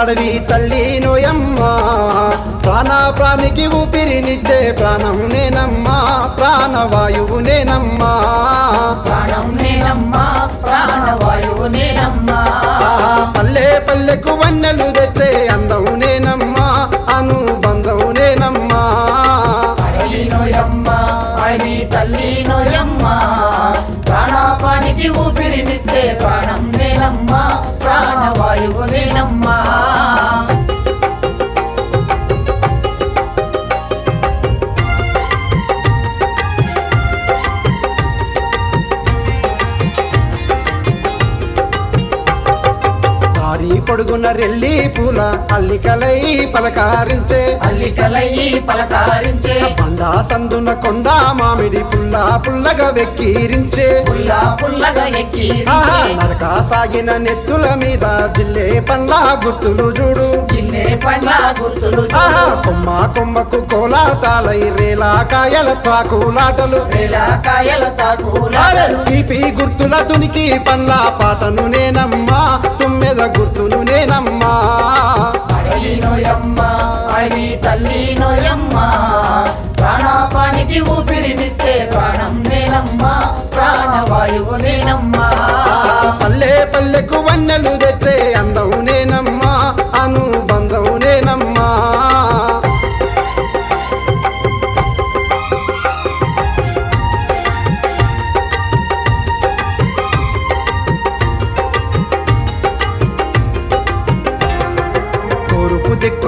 అడవి తల్లి నోయమ్మ ప్రాణ ప్రాణికి ఊపిరినిచ్చే ప్రాణం నేనమ్మా. ప్రాణవాయువు నేనమ్మా. ప్రాణం నేనమ్మా. ప్రాణవాయువు నేనమ్మా. పల్లె పల్లెకు వన్నెలు తెచ్చే అందం పొడుగున రెల్లి పూల అల్లికలై పలకారించే. అల్లికలయ్యి పలకారించే. పండా సందున కొండ మామిడి పుల్ల పుల్లగా వెక్కిరించే. పుల్లా పుల్లగా ఎక్కి ఆహా, నడక సాగిన నెత్తుల మీద జిల్లే పండ్ల గుర్తులు చూడు. జిల్లే పండ్ల గుర్తులు కొమ్మ కొమ్మకు కోలాటాలై రేలా కాయల తాకులాటలు. కాయల తాకులాడలు తీపి గుర్తుల తునికి పండ్ల పాటను నేనమ్మా. తుమ్మెద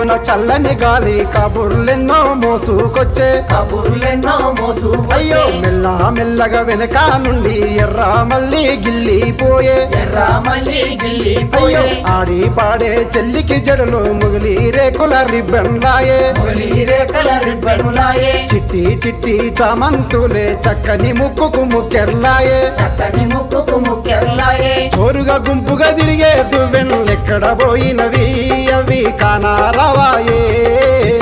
దిక్కున చల్లని గాలి కబుర్లెన్నో మోసుకొచ్చే. కబుర్లెన్నో మోసు అయ్యో మెల్ల మెల్లగా వెనక నుండి ఎర్ర మళ్ళీ గిల్లిపోయే ఎర్ర మల్లి గిల్లి అయ్యో పోయే. ఆడి పాడే చెల్లికి జడలు ముగిలి రేకుల రిబ్బన్లాయే మొగలి రేఖల రిబ్బనులాయే చిట్టి చిట్టి చామంతులే చక్కని ముక్కుకు ముక్కెర్లాయే. చక్కని ముక్కుకు ముక్కెర్లాయే. చోరుగా గుంపుగా తిరిగే దువ్వెన్లెక్కడ పోయినవి? विकाना रवा ये.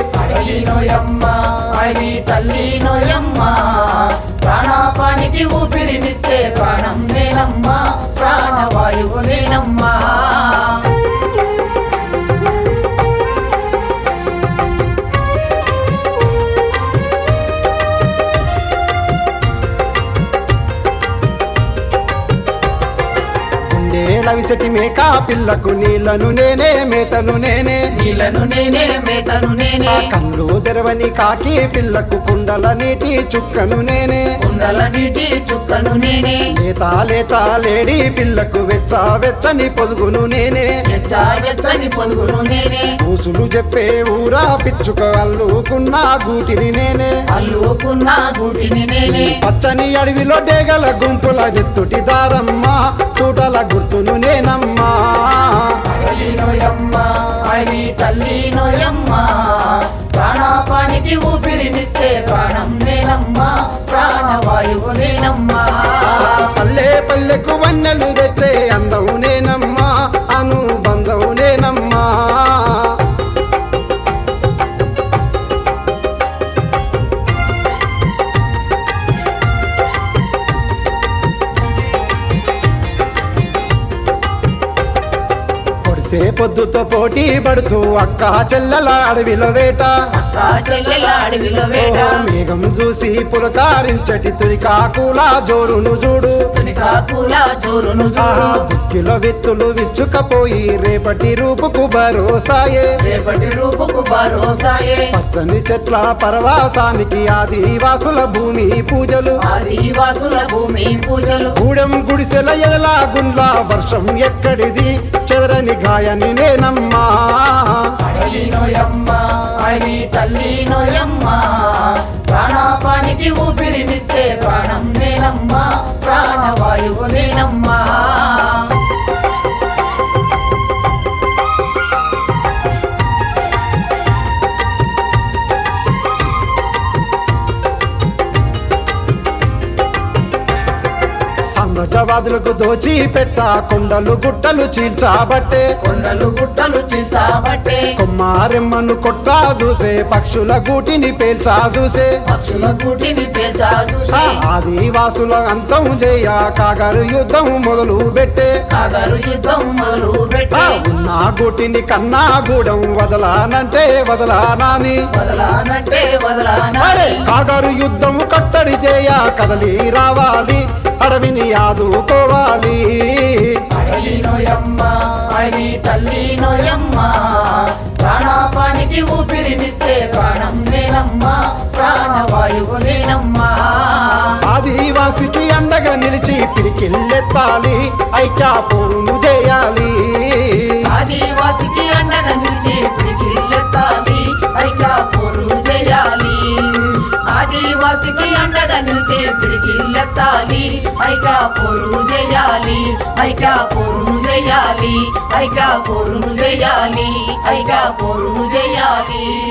లవిసటి మేకా పిల్లకు నీళ్ళను నేనే మేతను నేనే. నీళ్ళను నేనే మేతను నేనే. కళ్ళు తెరవని కాకి పిల్లకు కుండల నీటి చుక్కను నేనే. కుండల నీటి సుక్కను నేనే. లేత లేత లేడి పిల్లకు వెచ్చ వెచ్చని పొదుగును నేనే. ఎచ్చా ఎచ్చని పొదుగును నేనే. ఊసులు చెప్పే ఊరా పిచ్చుక అల్లుకున్న గూటిని నేనే. అల్లుకున్న గూటిని నేనే. పచ్చని అడవిలో డేగల గుంపుల ఎత్తుటి దారమ్మ తూటల గుర్తును నేనమ్మా అడవి నోయమ్మ అడవి తల్లి నోయమ్మ ప్రాణాపానికి ఊపిరినిచ్చే ప్రాణం నేనమ్మా ప్రాణవాయువు నేనమ్మా. పల్లె పల్లెకు వన్నెలు తెచ్చే అందం పొద్దుతో పోటీ పడుతూ అక్క చెల్లెల అడవిలో వేట. మేఘం చూసి పులకారించటి తురికాకుల జోరును చూడు. దుక్కిలో విత్తులు విచ్చుకపోయి రేపటి రూపుకు భరోసాయే. రేపటి రూపుకు భరోసాయే. పచ్చని చెట్ల పరవాసానికి ఆదివాసుల భూమి పూజలు. ఆదివాసుల భూమి పూజలు. గూడెం గుడిసెల ఎదలా గుండ్ల వర్షం ఎక్కడిది? చెదరని గాయని నేనమ్మా అడవి తల్లి నోయమ్మ ప్రాణాపానికి ఊపిరినిచ్చే ప్రాణం నేనమ్మా ప్రాణవాయువు నేనమ్మా. ప్రజవాదులకు దోచి పెట్ట కొండలు గుట్టలు చీల్చాబట్టే. కొండలు గుట్టలు చిల్చాబట్టే. కొమ్మారెమ్మను కొట్టా చూసే పక్షుల గూటిని పేల్చా చూసే. పక్షుల కూటిని పేల్చా చూసి. ఆదివాసుల అంతం చేయ కాగరు యుద్ధం మొదలు పెట్టే. కాగరు యుద్ధం మొదలు పెట్టి. ఉన్న గూటిని కన్నా గూడెం వదలానంటే వదలానాని. వదలానంటే వదలానా కాగరు యుద్ధం కట్టడి చేయ కదలి రావాలి. అడవిని ఆదుకోవాలి. అడవి నోయమ్మ అడవి తల్లి నోయమ్మ ప్రాణాపానికి ఊపిరినిచ్చే ప్రాణం నేనమ్మా ప్రాణవాయువు నేనమ్మా. ఆదివాసికి అండగా నిలిచి పిడికిల్లెత్తాలి ఐక్య పోరును చేయాలి. ఆదివాసికి అండగా నిలిచి పిడికిల్లెత్తాలి ఐకా పోరు చేయాలి. ఆదివాసికి అండగా నిలిచి పిడికిల్లెత్తాలి ఐకా పోరు చేయాలి ఐకా పోరు చేయాలి ఐకా పోరు చేయాలి ఐకా పోరు చేయాలి దండకరణ్యం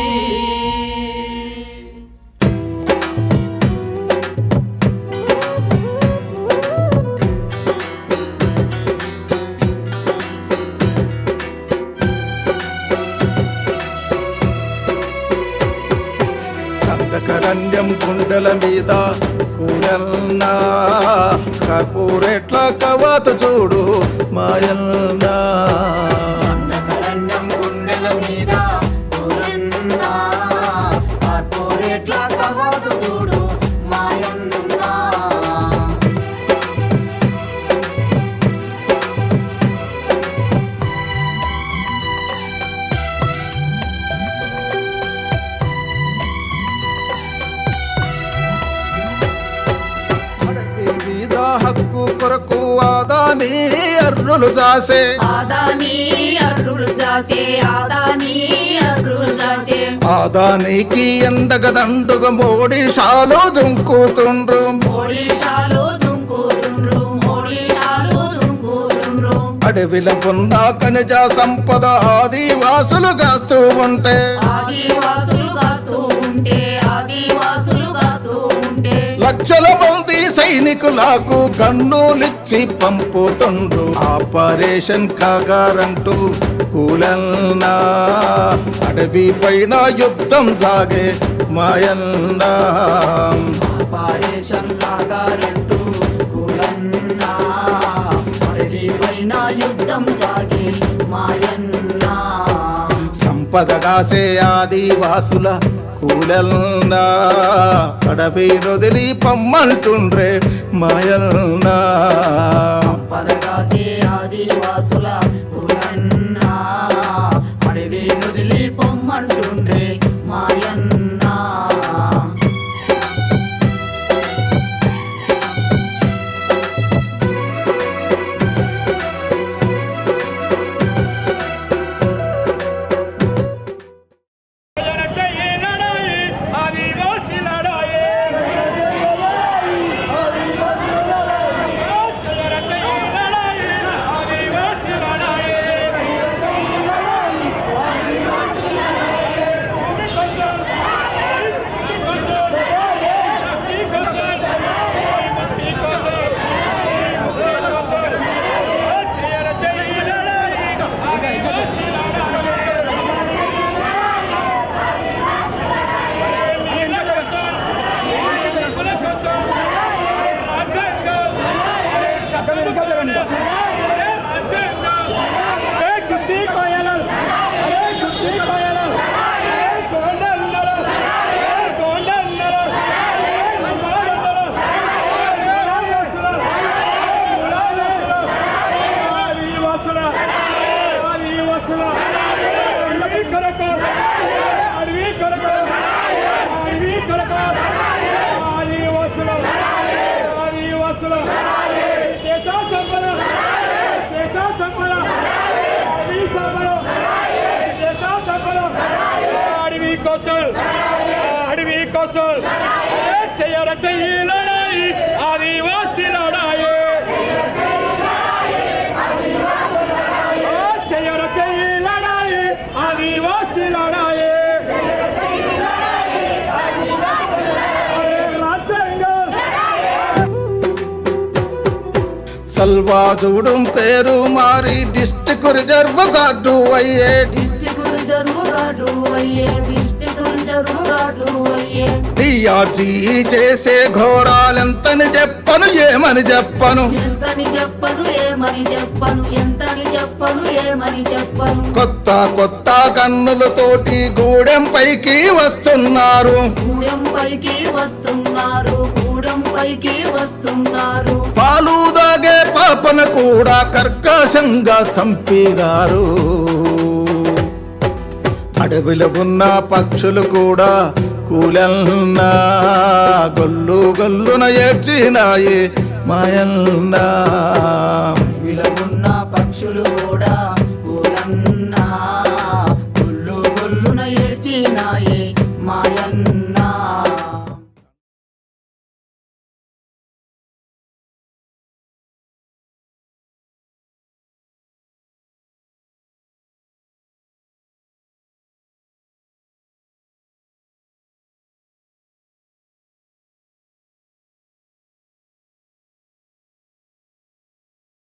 కవాతు చూడు మాయన్నా. అడవి మీద హక్కు కొరకు ఆదాని అర్రులు జాసే. ఆదాని అర్రులు జాసే ఆదాని అర్రులు జాసే. ఆదానికి ఎండగ దండుగ మోడి షాలు దుంకుతుండ్రు. దుంకుతుండ్రు దుంకుతుండ్రు. అడవిల ఉన్న ఖనిజ సంపద ఆదివాసులు కాస్తూ ఉంటే. ఆదివాసులు కాస్తూ ఉంటే. లక్షల మంది సైనికులకు కన్నులిచ్చి పంపుతుండ్రు ఆపరేషన్ కాగారంటూ కూలన్నా అడవి పైన యుద్ధం సాగే మాయన్నా. ఆపరేషన్ లాగారంటూ కులన్నా అడవి పైన యుద్ధం సాగి మాయన్నా. సంపద కాసే ఆదివాసుల కూలన్నా అడవి నొదిలి పమ్మంటుండ్రే మాయన్నా సంపద కాసే ఆదివాసుల ఆదివాసి లడాయి రాజ్యాంగం సల్వాదుడు పేరు మారి డిస్టిక్ రిజర్వ్ గార్డు అయ్యే గార్డు అయ్యే చేసే ఘోరాలెంతని చెప్పను ఏమని చెప్పను? ఎంతని చెప్పను ఏమని చెప్పను ఎంతని చెప్పను ఏమని చెప్పను? కొత్త కొత్త కన్నులతోటి గూడెం పైకి వస్తున్నారు. గూడెం పైకి వస్తున్నారు గూడెం పైకి వస్తున్నారు. పాలు దాగే పాపను కూడా కర్కశంగా సంపినారు అడవిలో ఉన్న పక్షులు కూడా కూలన్నా. గొల్లు గొల్లున ఏడ్చినాయి మాయన్నా. విలగున్న పక్షులు కూడా